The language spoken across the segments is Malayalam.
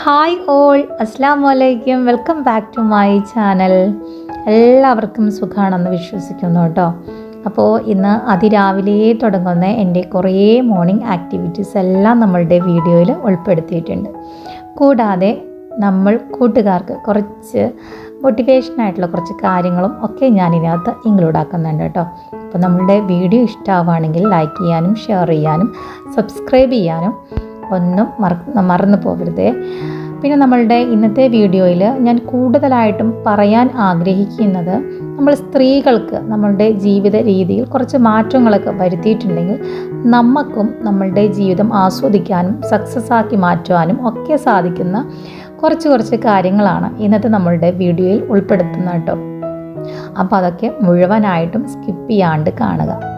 ഹായ് ഓൾ അസ്സാം വലൈക്കും welcome back to my channel. എല്ലാവർക്കും സുഖമാണെന്ന് വിശ്വസിക്കുന്നു കേട്ടോ. അപ്പോൾ ഇന്ന് അതിരാവിലെ തുടങ്ങുന്ന എന്റെ കുറേ മോർണിംഗ് ആക്ടിവിറ്റീസ് എല്ലാം നമ്മളുടെ വീഡിയോയിൽ ഉൾപ്പെടുത്തിയിട്ടുണ്ട്. കൂടാതെ നമ്മൾ കൂട്ടുകാർക്ക് കുറച്ച് മോട്ടിവേഷനായിട്ടുള്ള കുറച്ച് കാര്യങ്ങളും ഒക്കെ ഞാൻ ഇതിനകത്ത് ഇൻക്ലൂഡ് ആക്കുന്നുണ്ട് കേട്ടോ. അപ്പോൾ നമ്മളുടെ വീഡിയോ ഇഷ്ടമാവുകയാണെങ്കിൽ ലൈക്ക് ചെയ്യാനും ഷെയർ ചെയ്യാനും സബ്സ്ക്രൈബ് ചെയ്യാനും ഒന്നും മറ മറന്നു പോകരുതേ. പിന്നെ നമ്മളുടെ ഇന്നത്തെ വീഡിയോയിൽ ഞാൻ കൂടുതലായിട്ടും പറയാൻ ആഗ്രഹിക്കുന്നത് നമ്മൾ സ്ത്രീകൾക്ക് നമ്മളുടെ ജീവിത രീതിയിൽ കുറച്ച് മാറ്റങ്ങളൊക്കെ വരുത്തിയിട്ടുണ്ടെങ്കിൽ നമുക്കും നമ്മളുടെ ജീവിതം ആസ്വദിക്കാനും സക്സസ് ആക്കി മാറ്റുവാനും ഒക്കെ സാധിക്കുന്ന കുറച്ച് കുറച്ച് കാര്യങ്ങളാണ് ഇന്നത്തെ നമ്മളുടെ വീഡിയോയിൽ ഉൾപ്പെടുത്തുന്നത് കേട്ടോ. അപ്പോൾ അതൊക്കെ മുഴുവനായിട്ടും സ്കിപ്പ് ചെയ്യാണ്ട് കാണുക.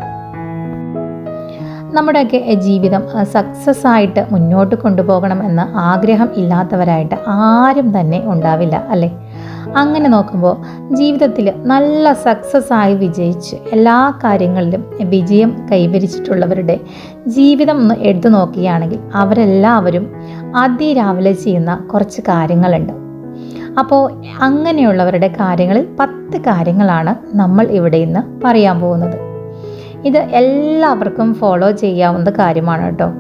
നമ്മുടെയൊക്കെ ജീവിതം സക്സസ് ആയിട്ട് മുന്നോട്ട് കൊണ്ടുപോകണം എന്ന ആഗ്രഹം ഇല്ലാത്തവരായിട്ട് ആരും തന്നെ ഉണ്ടാവില്ല അല്ലേ? അങ്ങനെ നോക്കുമ്പോൾ ജീവിതത്തിൽ നല്ല സക്സസ് ആയി വിജയിച്ച് എല്ലാ കാര്യങ്ങളിലും വിജയം കൈവരിച്ചിട്ടുള്ളവരുടെ ജീവിതം ഒന്ന് എടുത്തു നോക്കുകയാണെങ്കിൽ അവരെല്ലാവരും അതിരാവിലെ ചെയ്യുന്ന കുറച്ച് കാര്യങ്ങളുണ്ട്. അപ്പോൾ അങ്ങനെയുള്ളവരുടെ കാര്യങ്ങളിൽ പത്ത് കാര്യങ്ങളാണ് നമ്മൾ ഇവിടെ ഇന്ന് പറയാൻ പോകുന്നത്. ഇത് എല്ലാവർക്കും ഫോളോ ചെയ്യാവുന്ന കാര്യമാണ് കേട്ടോ.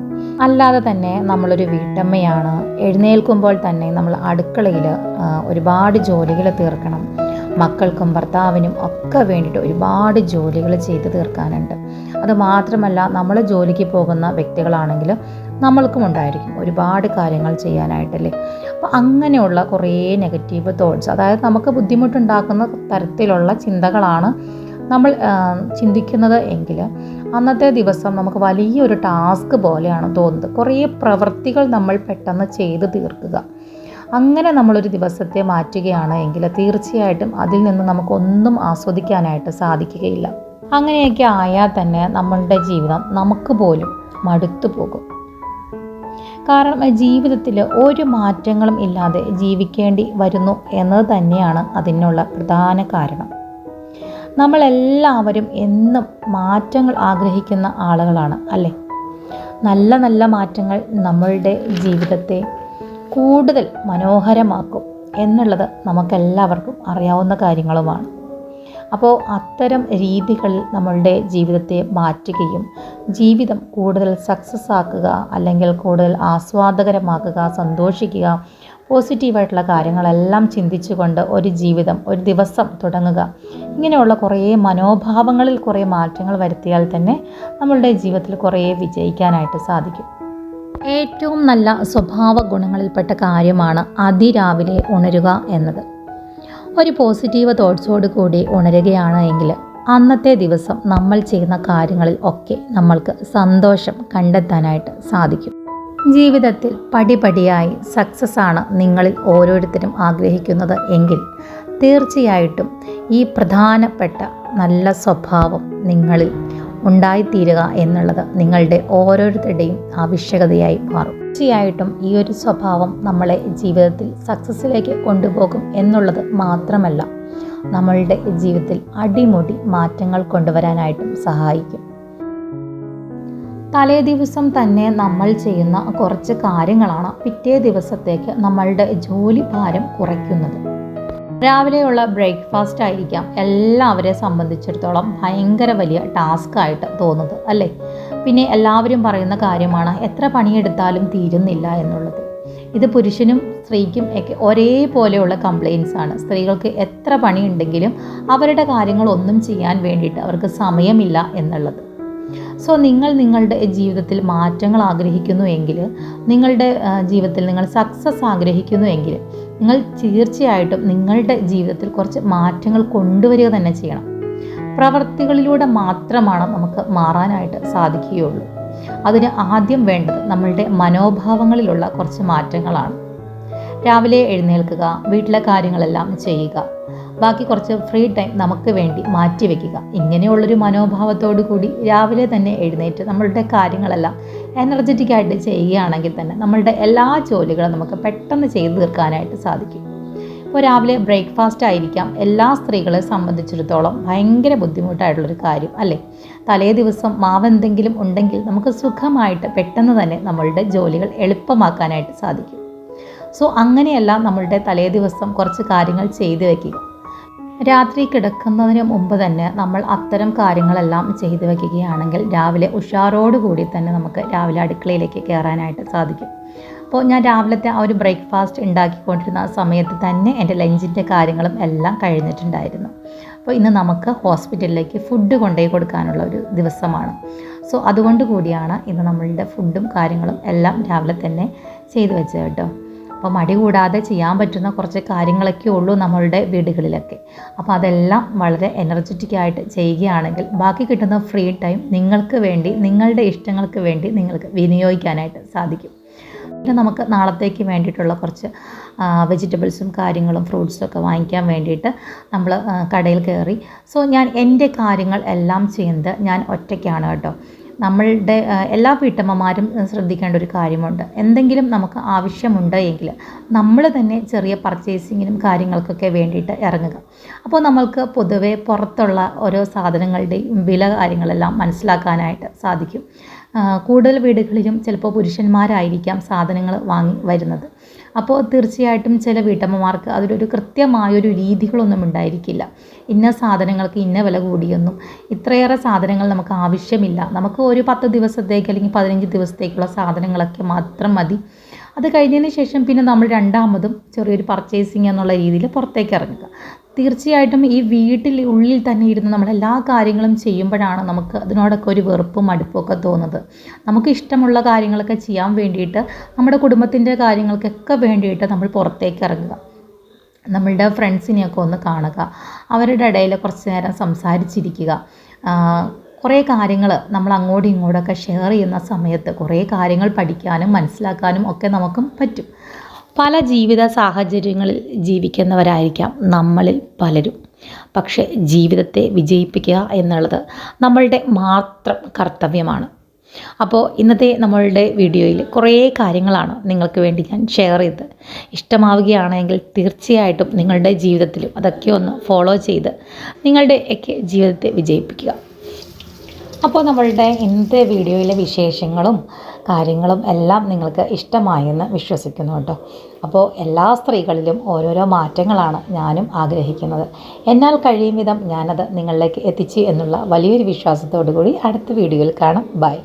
അല്ലാതെ തന്നെ നമ്മളൊരു വീട്ടമ്മയാണ്. എഴുന്നേൽക്കുമ്പോൾ തന്നെ നമ്മൾ അടുക്കളയിൽ ഒരുപാട് ജോലികൾ തീർക്കണം. മക്കൾക്കും ഭർത്താവിനും ഒക്കെ വേണ്ടിയിട്ട് ഒരുപാട് ജോലികൾ ചെയ്ത് തീർക്കാനുണ്ട്. അത് മാത്രമല്ല നമ്മൾ ജോലിക്ക് പോകുന്ന വ്യക്തികളാണെങ്കിൽ നമ്മൾക്കും ഉണ്ടായിരിക്കും ഒരുപാട് കാര്യങ്ങൾ ചെയ്യാനായിട്ടല്ലേ. അപ്പോൾ അങ്ങനെയുള്ള കുറേ നെഗറ്റീവ് തോട്ട്സ് അതായത് നമുക്ക് ബുദ്ധിമുട്ടുണ്ടാക്കുന്ന തരത്തിലുള്ള ചിന്തകളാണ് നമ്മൾ ചിന്തിക്കുന്നത് എങ്കിൽ അന്നത്തെ ദിവസം നമുക്ക് വലിയൊരു ടാസ്ക് പോലെയാണ് തോന്നുന്നത്. കുറേ പ്രവൃത്തികൾ നമ്മൾ പെട്ടെന്ന് ചെയ്ത് തീർക്കുക. അങ്ങനെ നമ്മളൊരു ദിവസത്തെ മാറ്റുകയാണ് എങ്കിൽ തീർച്ചയായിട്ടും അതിൽ നിന്ന് നമുക്കൊന്നും ആസ്വദിക്കാനായിട്ട് സാധിക്കുകയില്ല. അങ്ങനെയൊക്കെ ആയാൽ തന്നെ നമ്മളുടെ ജീവിതം നമുക്ക് പോലും മടുത്തു പോകും. കാരണം ജീവിതത്തിൽ ഒരു മാറ്റങ്ങളും ഇല്ലാതെ ജീവിക്കേണ്ടി വരുന്നു എന്നത് തന്നെയാണ് അതിനുള്ള പ്രധാന കാരണം. നമ്മളെല്ലാവരും എന്നും മാറ്റങ്ങൾ ആഗ്രഹിക്കുന്ന ആളുകളാണ് അല്ലേ? നല്ല നല്ല മാറ്റങ്ങൾ നമ്മളുടെ ജീവിതത്തെ കൂടുതൽ മനോഹരമാക്കും എന്നുള്ളത് നമുക്കെല്ലാവർക്കും അറിയാവുന്ന കാര്യങ്ങളുമാണ്. അപ്പോൾ അത്തരം രീതികൾ നമ്മളുടെ ജീവിതത്തെ മാറ്റുകയും ജീവിതം കൂടുതൽ സക്സസ് ആക്കുക അല്ലെങ്കിൽ കൂടുതൽ ആസ്വാദകരമാക്കുക സന്തോഷിക്കുക പോസിറ്റീവായിട്ടുള്ള കാര്യങ്ങളെല്ലാം ചിന്തിച്ചുകൊണ്ട് ഒരു ജീവിതം ഒരു ദിവസം തുടങ്ങുക. ഇങ്ങനെയുള്ള കുറേ മനോഭാവങ്ങളിൽ കുറേ മാറ്റങ്ങൾ വരുത്തിയാൽ തന്നെ നമ്മളുടെ ജീവിതത്തിൽ കുറേ വിജയിക്കാനായിട്ട് സാധിക്കും. ഏറ്റവും നല്ല സ്വഭാവ ഗുണങ്ങളിൽപ്പെട്ട കാര്യമാണ് അതിരാവിലെ ഉണരുക എന്നത്. ഒരു പോസിറ്റീവ് തോട്ട്സോട് കൂടി ഉണരുകയാണ് എങ്കിൽ അന്നത്തെ ദിവസം നമ്മൾ ചെയ്യുന്ന കാര്യങ്ങളിൽ ഒക്കെ നമ്മൾക്ക് സന്തോഷം കണ്ടെത്താനായിട്ട് സാധിക്കും. ജീവിതത്തിൽ പടിപടിയായി സക്സസ് ആണ് നിങ്ങളിൽ ഓരോരുത്തരും ആഗ്രഹിക്കുന്നത് എങ്കിൽ തീർച്ചയായിട്ടും ഈ പ്രധാനപ്പെട്ട നല്ല സ്വഭാവം നിങ്ങളിൽ ഉണ്ടായിത്തീരുക എന്നുള്ളത് നിങ്ങളുടെ ഓരോരുത്തരുടെയും ആവശ്യകതയായി മാറും. തീർച്ചയായിട്ടും ഈ ഒരു സ്വഭാവം നമ്മളെ ജീവിതത്തിൽ സക്സസ്സിലേക്ക് കൊണ്ടുപോകും എന്നുള്ളത് മാത്രമല്ല നമ്മളുടെ ജീവിതത്തിൽ അടിമുടി മാറ്റങ്ങൾ കൊണ്ടുവരാനായിട്ടും സഹായിക്കും. തലേ ദിവസം തന്നെ നമ്മൾ ചെയ്യുന്ന കുറച്ച് കാര്യങ്ങളാണ് പിറ്റേ ദിവസത്തേക്ക് നമ്മളുടെ ജോലി ഭാരം കുറയ്ക്കുന്നത്. രാവിലെയുള്ള ബ്രേക്ക്ഫാസ്റ്റ് ആയിരിക്കാം എല്ലാവരെ സംബന്ധിച്ചിടത്തോളം ഭയങ്കര വലിയ ടാസ്ക് ആയിട്ട് തോന്നുന്നത് അല്ലേ? പിന്നെ എല്ലാവരും പറയുന്ന കാര്യമാണ് എത്ര പണിയെടുത്താലും തീരുന്നില്ല എന്നുള്ളത്. ഇത് പുരുഷനും സ്ത്രീക്കും ഒക്കെ ഒരേപോലെയുള്ള കംപ്ലയിൻസ് ആണ്. സ്ത്രീകൾക്ക് എത്ര പണിയുണ്ടെങ്കിലും അവരുടെ കാര്യങ്ങളൊന്നും ചെയ്യാൻ വേണ്ടിയിട്ട് അവർക്ക് സമയമില്ല എന്നുള്ളത്. സോ നിങ്ങൾ നിങ്ങളുടെ ജീവിതത്തിൽ മാറ്റങ്ങൾ ആഗ്രഹിക്കുന്നു എങ്കിൽ നിങ്ങളുടെ ജീവിതത്തിൽ നിങ്ങൾ സക്സസ് ആഗ്രഹിക്കുന്നു എങ്കിൽ നിങ്ങൾ തീർച്ചയായിട്ടും നിങ്ങളുടെ ജീവിതത്തിൽ കുറച്ച് മാറ്റങ്ങൾ കൊണ്ടുവരിക തന്നെ ചെയ്യണം. പ്രവർത്തികളിലൂടെ മാത്രമാണ് നമുക്ക് മാറാനായിട്ട് സാധിക്കുകയുള്ളൂ. അതിന് ആദ്യം വേണ്ടത് നമ്മളുടെ മനോഭാവങ്ങളിലുള്ള കുറച്ച് മാറ്റങ്ങളാണ്. രാവിലെ എഴുന്നേൽക്കുക വീട്ടിലെ കാര്യങ്ങളെല്ലാം ചെയ്യുക. ബാക്കി കുറച്ച് ഫ്രീ ടൈം നമുക്ക് വേണ്ടി മാറ്റിവെക്കുക ഇങ്ങനെയുള്ളൊരു മനോഭാവത്തോടു കൂടി രാവിലെ തന്നെ എഴുന്നേറ്റ് നമ്മളുടെ കാര്യങ്ങളെല്ലാം എനർജറ്റിക് ആയിട്ട് ചെയ്യുകയാണെങ്കിൽ തന്നെ നമ്മളുടെ എല്ലാ ജോലികളും നമുക്ക് പെട്ടെന്ന് ചെയ്തു തീർക്കാനായിട്ട് സാധിക്കും. ഇപ്പോൾ രാവിലെ ബ്രേക്ക്ഫാസ്റ്റ് ആയിരിക്കാം. എല്ലാ സ്ത്രീകളെ സംബന്ധിച്ചിടത്തോളം ഭയങ്കര ബുദ്ധിമുട്ടായിട്ടുള്ളൊരു കാര്യം അല്ലേ? തലേ ദിവസം മാവെന്തെങ്കിലും ഉണ്ടെങ്കിൽ നമുക്ക് സുഖമായിട്ട് പെട്ടെന്ന് തന്നെ നമ്മളുടെ ജോലികൾ എളുപ്പമാക്കാനായിട്ട് സാധിക്കും. സോ അങ്ങനെയല്ല നമ്മളുടെ തലേ ദിവസം കുറച്ച് കാര്യങ്ങൾ ചെയ്തു വയ്ക്കുക രാത്രി കിടക്കുന്നതിന് മുമ്പ് തന്നെ നമ്മൾ അത്തരം കാര്യങ്ങളെല്ലാം ചെയ്തു വയ്ക്കുകയാണെങ്കിൽ രാവിലെ ഉഷാറോടുകൂടി തന്നെ നമുക്ക് രാവിലെ അടുക്കളയിലേക്ക് കയറാനായിട്ട് സാധിക്കും. അപ്പോൾ ഞാൻ രാവിലത്തെ ആ ഒരു ബ്രേക്ക്ഫാസ്റ്റ് ഉണ്ടാക്കിക്കൊണ്ടിരുന്ന ആ സമയത്ത് തന്നെ എന്റെ ലഞ്ചിന്റെ കാര്യങ്ങളും എല്ലാം കഴിഞ്ഞിട്ടുണ്ടായിരുന്നു. അപ്പോൾ ഇന്ന് നമുക്ക് ഹോസ്പിറ്റലിലേക്ക് ഫുഡ് കൊണ്ടുപോയി കൊടുക്കാനുള്ള ഒരു ദിവസമാണ്. സോ അതുകൊണ്ട് കൂടിയാണ് ഇന്ന് നമ്മളുടെ ഫുഡും കാര്യങ്ങളും എല്ലാം രാവിലെ തന്നെ ചെയ്തു വെച്ചത് കേട്ടോ. അപ്പോൾ മടി കൂടാതെ ചെയ്യാൻ പറ്റുന്ന കുറച്ച് കാര്യങ്ങളൊക്കെ ഉള്ളൂ നമ്മളുടെ വീടുകളിലൊക്കെ. അപ്പോൾ അതെല്ലാം വളരെ എനർജറ്റിക് ആയിട്ട് ചെയ്യുകയാണെങ്കിൽ ബാക്കി കിട്ടുന്ന ഫ്രീ ടൈം നിങ്ങൾക്ക് വേണ്ടി നിങ്ങളുടെ ഇഷ്ടങ്ങൾക്ക് വേണ്ടി നിങ്ങൾക്ക് വിനിയോഗിക്കാനായിട്ട് സാധിക്കും. പിന്നെ നമുക്ക് നാളത്തേക്ക് വേണ്ടിയിട്ടുള്ള കുറച്ച് വെജിറ്റബിൾസും കാര്യങ്ങളും ഫ്രൂട്ട്സും ഒക്കെ വാങ്ങിക്കാൻ വേണ്ടിയിട്ട് നമ്മൾ കടയിൽ കയറി. സോ ഞാൻ എന്റെ കാര്യങ്ങൾ എല്ലാം ചെയ്യുന്നത് ഞാൻ ഒറ്റയ്ക്കാണ് കേട്ടോ. നമ്മളുടെ എല്ലാ വീട്ടമ്മമാരും ശ്രദ്ധിക്കേണ്ട ഒരു കാര്യമുണ്ട്. എന്തെങ്കിലും നമുക്ക് ആവശ്യമുണ്ട് എങ്കിൽ നമ്മൾ തന്നെ ചെറിയ പർച്ചേസിങ്ങിനും കാര്യങ്ങൾക്കൊക്കെ വേണ്ടിയിട്ട് ഇറങ്ങുക. അപ്പോൾ നമ്മൾക്ക് പൊതുവേ പുറത്തുള്ള ഓരോ സാധനങ്ങളുടെയും വില കാര്യങ്ങളെല്ലാം മനസ്സിലാക്കാനായിട്ട് സാധിക്കും. കൂടുതൽ വീടുകളിലും ചിലപ്പോൾ പുരുഷന്മാരായിരിക്കാം സാധനങ്ങൾ വാങ്ങി വരുന്നത്. അപ്പോൾ തീർച്ചയായിട്ടും ചില വീട്ടമ്മമാർക്ക് അതിലൊരു കൃത്യമായൊരു രീതികളൊന്നും ഉണ്ടായിരിക്കില്ല. ഇന്ന സാധനങ്ങൾക്ക് ഇന്ന വില കൂടിയൊന്നും ഇത്രയേറെ സാധനങ്ങൾ നമുക്ക് ആവശ്യമില്ല. നമുക്ക് ഒരു പത്ത് ദിവസത്തേക്ക് അല്ലെങ്കിൽ പതിനഞ്ച് ദിവസത്തേക്കുള്ള സാധനങ്ങളൊക്കെ മാത്രം മതി. അത് കഴിഞ്ഞതിന് ശേഷം പിന്നെ നമ്മൾ രണ്ടാമതും ചെറിയൊരു പർച്ചേസിങ് എന്നുള്ള രീതിയിൽ പുറത്തേക്ക് ഇറങ്ങുക. തീർച്ചയായിട്ടും ഈ വീട്ടിൽ ഉള്ളിൽ തന്നെ ഇരുന്ന് നമ്മൾ എല്ലാ കാര്യങ്ങളും ചെയ്യുമ്പോഴാണ് നമുക്ക് അതിനോടൊക്കെ ഒരു വെറുപ്പും മടുപ്പും ഒക്കെ തോന്നുന്നത്. നമുക്ക് ഇഷ്ടമുള്ള കാര്യങ്ങളൊക്കെ ചെയ്യാൻ വേണ്ടിയിട്ട് നമ്മുടെ കുടുംബത്തിന്റെ കാര്യങ്ങൾക്കൊക്കെ വേണ്ടിയിട്ട് നമ്മൾ പുറത്തേക്ക് ഇറങ്ങുക. നമ്മളുടെ ഫ്രണ്ട്സിനെയൊക്കെ ഒന്ന് കാണുക. അവരുടെ ഇടയിൽ കുറച്ച് നേരം സംസാരിച്ചിരിക്കുക. കുറേ കാര്യങ്ങൾ നമ്മൾ അങ്ങോട്ടും ഇങ്ങോട്ടൊക്കെ ഷെയർ ചെയ്യുന്ന സമയത്ത് കുറേ കാര്യങ്ങൾ പഠിക്കാനും മനസ്സിലാക്കാനും ഒക്കെ നമുക്കും പറ്റും. പല ജീവിത സാഹചര്യങ്ങളിൽ ജീവിക്കുന്നവരായിരിക്കാം നമ്മളിൽ പലരും. പക്ഷേ ജീവിതത്തെ വിജയിപ്പിക്കുക എന്നുള്ളത് നമ്മളുടെ മാത്രം കർത്തവ്യമാണ്. അപ്പോൾ ഇന്നത്തെ നമ്മളുടെ വീഡിയോയിൽ കുറേ കാര്യങ്ങളാണ് നിങ്ങൾക്ക് വേണ്ടി ഞാൻ ഷെയർ ചെയ്ത് ഇഷ്ടമാവുകയാണെങ്കിൽ തീർച്ചയായിട്ടും നിങ്ങളുടെ ജീവിതത്തിലും അതൊക്കെ ഒന്ന് ഫോളോ ചെയ്ത് നിങ്ങളുടെ ഒക്കെ ജീവിതത്തെ വിജയിപ്പിക്കുക. അപ്പോൾ നമ്മളുടെ ഇന്നത്തെ വീഡിയോയിലെ വിശേഷങ്ങളും കാര്യങ്ങളും എല്ലാം നിങ്ങൾക്ക് ഇഷ്ടമായെന്ന് വിശ്വസിക്കുന്നു കേട്ടോ. അപ്പോൾ എല്ലാ സ്ത്രീകളിലും ഓരോരോ മാറ്റങ്ങളാണ് ഞാനും ആഗ്രഹിക്കുന്നത്. എന്നാൽ കഴിയും വിധം ഞാനത് നിങ്ങളിലേക്ക് എത്തിച്ചു എന്നുള്ള വലിയൊരു വിശ്വാസത്തോടു കൂടി അടുത്ത വീഡിയോയിൽ കാണാം. ബൈ.